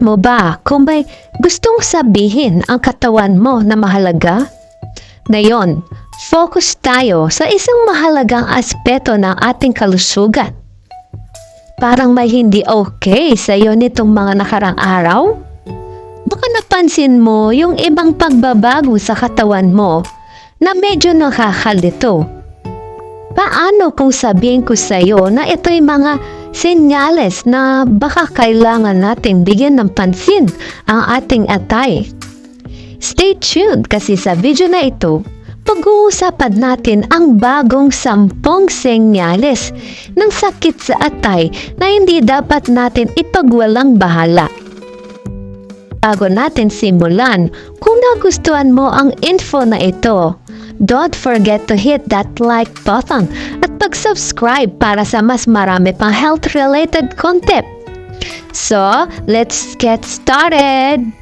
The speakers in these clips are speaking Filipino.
mo ba kung may gustong sabihin ang katawan mo na mahalaga? Ngayon, focus tayo sa isang mahalagang aspeto ng ating kalusugan. Parang may hindi okay sa iyo nitong mga nakarang araw? Baka napansin mo yung ibang pagbabago sa katawan mo na medyo nakakalito. Paano kung sabihin ko sa iyo na ito'y mga senyales na baka kailangan nating bigyan ng pansin ang ating atay? Stay tuned kasi sa video na ito, pag-uusapan natin ang bagong sampung senyales ng sakit sa atay na hindi dapat natin ipagwalang bahala. Bago natin simulan, kung nagustuhan mo ang info na ito, don't forget to hit that like button at pag-subscribe para sa mas marami pang health-related content. So, let's get started!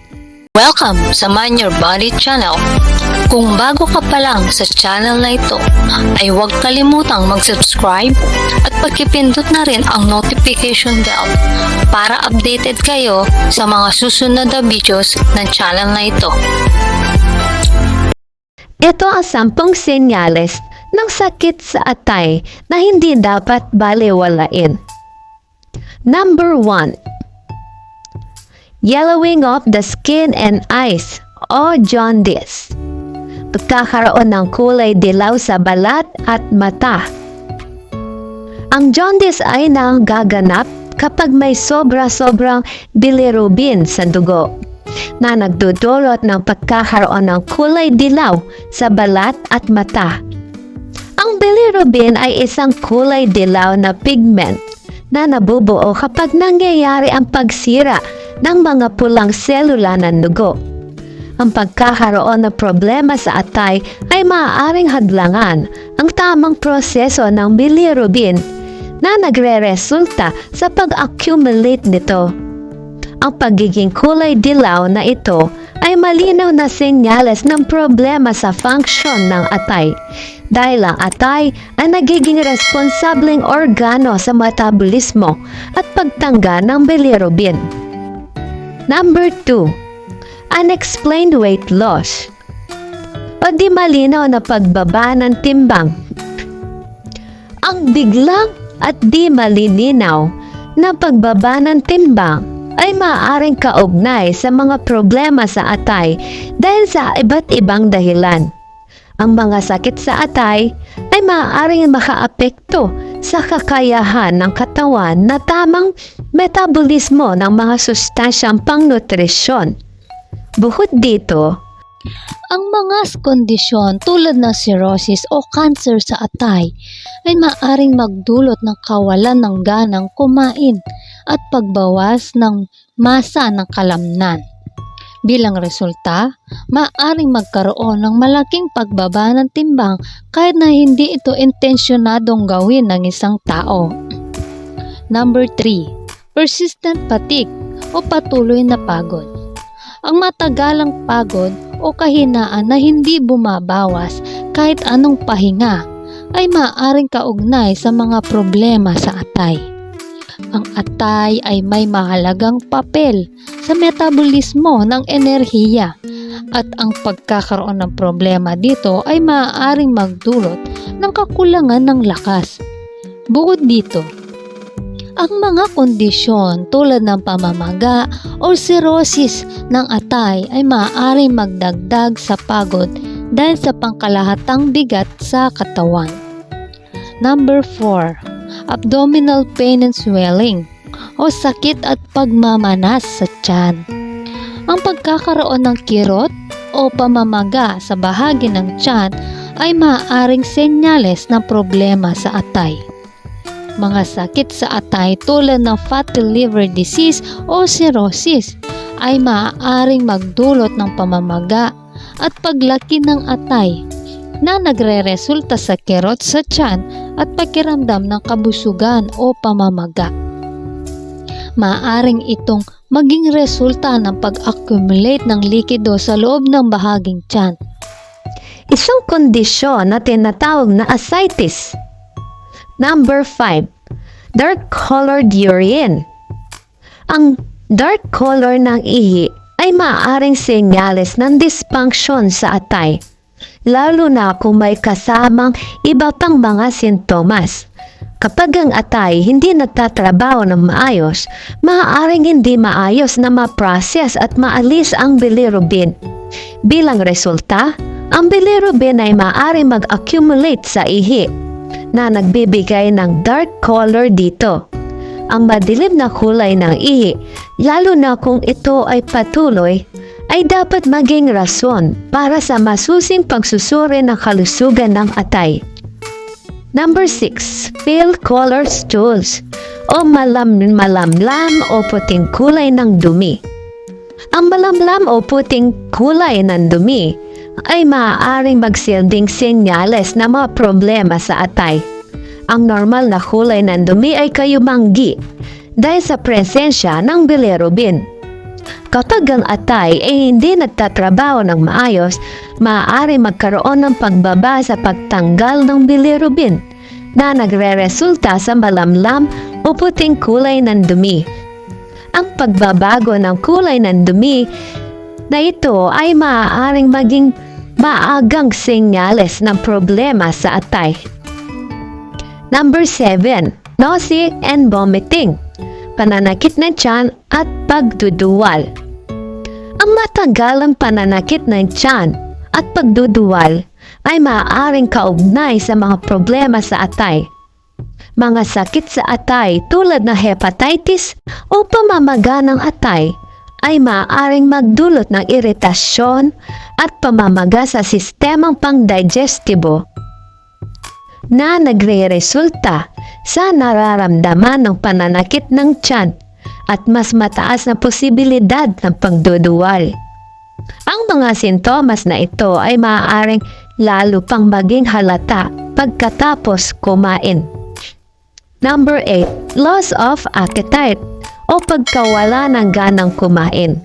Welcome sa Mind Your Body channel. Kung bago ka pa lang sa channel na ito, ay huwag kalimutang mag-subscribe at pagkipindot na rin ang notification bell para updated kayo sa mga susunod na videos ng channel na ito. Ito ang sampung senyales ng sakit sa atay na hindi dapat balewalain. Number 1. Yellowing of the skin and eyes o jaundice. Pagkakaroon ng kulay dilaw sa balat at mata. Ang jaundice ay nagaganap kapag may sobra-sobrang bilirubin sa dugo na nagdudulot ng pagkakaroon ng kulay dilaw sa balat at mata. Ang bilirubin ay isang kulay dilaw na pigment na nabubuo kapag nangyayari ang pagsira ng mga pulang selula ng dugo. Ang pagkakaroon ng problema sa atay ay maaaring hadlangan ang tamang proseso ng bilirubin na nagre-resulta sa pag-accumulate nito. Ang pagiging kulay dilaw na ito ay malinaw na senyales ng problema sa function ng atay dahil ang atay ay nagiging responsableng organo sa metabolismo at pagtangga ng bilirubin. Number 2. Unexplained weight loss o di malinaw na pagbaba ng timbang. Ang biglang at di malilinaw na pagbaba ng timbang ay maaaring kaugnay sa mga problema sa atay dahil sa iba't ibang dahilan. Ang mga sakit sa atay ay maaaring makaapekto sa kakayahan ng katawan na tamang metabolismo ng mga sustansyang pangnutrisyon. Bukod dito, Ang mga kondisyon tulad ng cirrhosis o cancer sa atay ay maaring magdulot ng kawalan ng ganang kumain at pagbawas ng masa ng kalamnan. Bilang resulta, maaring magkaroon ng malaking pagbaba ng timbang kahit na hindi ito intensyonadong gawin ng isang tao. Number 3. Persistent fatigue o patuloy na pagod. Ang matagalang pagod o kahinaan na hindi bumabawas kahit anong pahinga ay maaaring kaugnay sa mga problema sa atay. Ang atay ay may mahalagang papel sa metabolismo ng enerhiya at ang pagkakaroon ng problema dito ay maaaring magdulot ng kakulangan ng lakas. Bukod dito, ang mga kondisyon tulad ng pamamaga o cirrhosis ng atay ay maaaring magdagdag sa pagod dahil sa pangkalahatang bigat sa katawan. Number 4. Abdominal pain and swelling o sakit at pagmamanas sa tiyan. Ang pagkakaroon ng kirot o pamamaga sa bahagi ng tiyan ay maaaring senyales ng problema sa atay. Mga sakit sa atay tulad ng fatty liver disease o cirrhosis ay maaaring magdulot ng pamamaga at paglaki ng atay na nagre-resulta sa kirot sa tiyan at pakiramdam ng kabusugan o pamamaga. Maaring itong maging resulta ng pag-accumulate ng likido sa loob ng bahaging tiyan. isang kondisyon na tinatawag na ascites. Number 5. Dark-colored urine. Ang dark color ng ihi ay maaaring senyales ng dysfunction sa atay, lalo na kung may kasamang iba pang mga sintomas. Kapag ang atay hindi nagtatrabaho ng maayos, maaaring hindi maayos na ma-process at maalis ang bilirubin. Bilang resulta, ang bilirubin ay maaaring mag-accumulate sa ihi na nagbibigay ng dark color dito. Ang madilim na kulay ng ihi, lalo na kung ito ay patuloy, ay dapat maging rason para sa masusing pagsusuri ng kalusugan ng atay. Number 6. Pale color stools o malam malamlam o puting kulay ng dumi. Ang malamlam o puting kulay ng dumi ay maaaring magsilbing senyales na mga problema sa atay. Ang normal na kulay ng dumi ay kayumanggi dahil sa presensya ng bilirubin. Kapag ang atay ay hindi nagtatrabaho ng maayos, maaari magkaroon ng pagbaba sa pagtanggal ng bilirubin na nagre-resulta sa malamlam o puting kulay ng dumi. Ang pagbabago ng kulay ng dumi na ito ay maaaring maging maagang senyales ng problema sa atay. Number 7. Nausea and vomiting pananakit ng tiyan at pagduduwal. Ang matagalang pananakit ng tiyan at pagduduwal ay maaaring kaugnay sa mga problema sa atay. Mga sakit sa atay tulad ng hepatitis o pamamaga ng atay ay maaaring magdulot ng iritasyon at pamamaga sa sistemang pangdigestibo na nagre-resulta sa nararamdaman ng pananakit ng tiyan at mas mataas na posibilidad ng pagduduwal. Ang mga sintomas na ito ay maaaring lalo pang maging halata pagkatapos kumain. Number 8. Loss of appetite o pagkawala ng ganang kumain.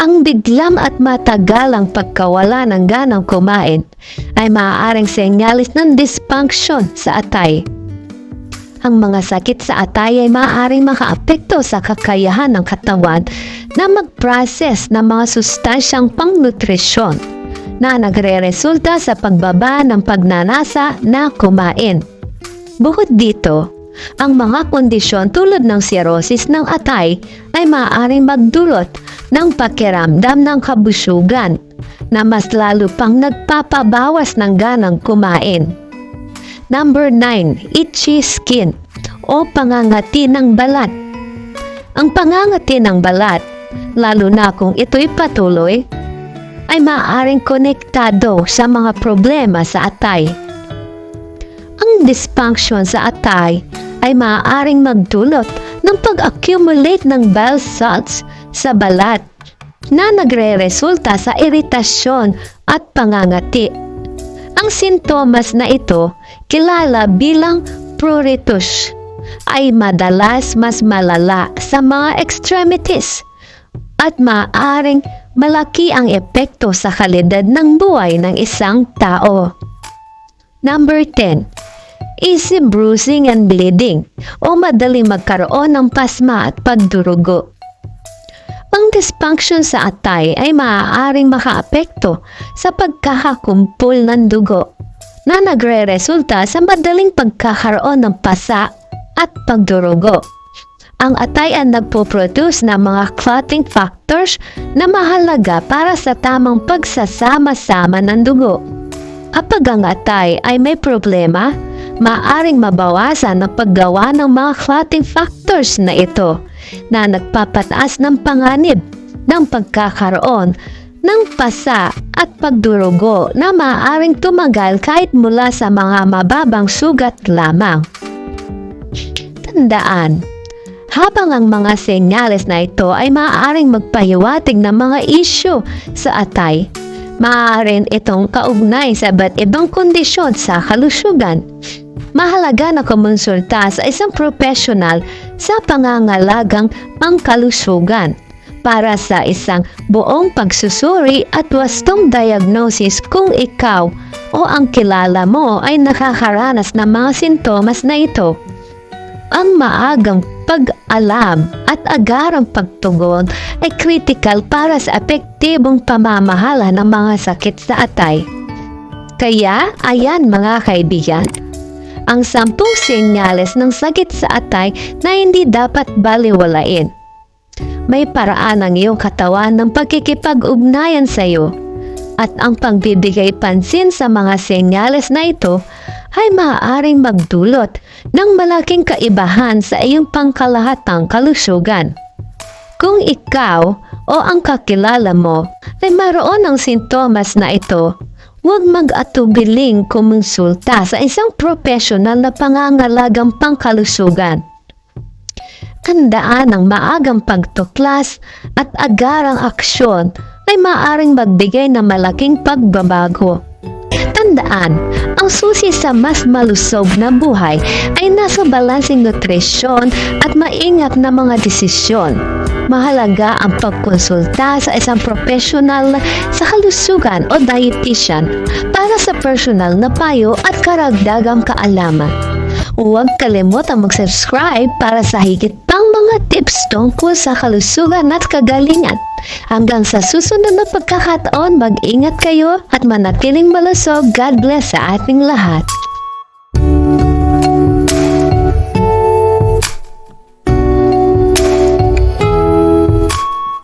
Ang biglam at matagalang pagkawala ng ganang kumain ay maaaring senyalis ng dysfunction sa atay. Ang mga sakit sa atay ay maaaring makaapekto sa kakayahan ng katawan na mag-process ng mga sustansyang pangnutrisyon na nagre-resulta sa pagbaba ng pagnanasa na kumain. Bukod dito, ang mga kondisyon tulad ng cirrhosis ng atay ay maaaring magdulot ng pakiramdam ng kabusugan na mas lalo pang nagpapabawas ng ganang kumain. Number 9. Itchy skin o pangangati ng balat. Ang pangangati ng balat, lalo na kung ito'y patuloy, ay maaaring konektado sa mga problema sa atay. Ang dysfunction sa atay ay maaaring magdulot ng pag-accumulate ng bile salts sa balat na nagre-resulta sa iritasyon at pangangati. Ang sintomas na ito, kilala bilang pruritus, ay madalas mas malala sa mga extremities at maaaring malaki ang epekto sa kalidad ng buhay ng isang tao. Number 10. Easy bruising and bleeding o madaling magkaroon ng pasma at pagdurugo. Ang dysfunction sa atay ay maaaring makaapekto sa pagkakakumpul ng dugo na nagre-resulta sa madaling pagkakaroon ng pasa at pagdurugo. Ang atay ay nagpo-produce ng mga clotting factors na mahalaga para sa tamang pagsasama-sama ng dugo. Kapag ang atay ay may problema, maaring mabawasan ang paggawa ng mga clotting factors na ito na nagpapataas ng panganib ng pagkakaroon ng pasa at pagdurugo na maaaring tumagal kahit mula sa mga mababang sugat lamang. Tandaan, habang ang mga senyales na ito ay maaaring magpahiwatig ng mga isyu sa atay, maaaring itong kaugnay sa iba't ibang kondisyon sa kalusugan. Mahalaga na kumonsulta sa isang profesional sa pangangalagang pangkalusugan para sa isang buong pagsusuri at wastong diagnosis kung ikaw o ang kilala mo ay nakakaranas ng mga sintomas na ito. Ang maagang pag-alam at agarang pagtugon ay critical para sa epektibong pamamahala ng mga sakit sa atay. Kaya, ayan mga kaibigan, ang sampung senyales ng sakit sa atay na hindi dapat baliwalain. May paraan ang iyong katawan ng pagkikipag-ugnayan sa iyo at ang pagbibigay pansin sa mga senyales na ito ay maaaring magdulot ng malaking kaibahan sa iyong pangkalahatang kalusugan. Kung ikaw o ang kakilala mo ay maroon ng sintomas na ito, huwag mag-atubiling kumonsulta sa isang profesional na pangangalagang pangkalusugan. Tandaan ng maagang pagtuklas at agarang aksyon ay maaring magbigay ng malaking pagbabago. Tandaan, ang susi sa mas malusog na buhay ay nasa balansing nutrisyon at maingat na mga desisyon. Mahalaga ang pagkonsulta sa isang profesional sa kalusugan o dietitian para sa personal na payo at karagdagang kaalaman. Huwag kalimutang mag-subscribe para sa higit pang mga tips tungkol sa kalusugan at kagalingan. Hanggang sa susunod na pagkakataon, mag-ingat kayo at manatiling malusog. God bless sa ating lahat.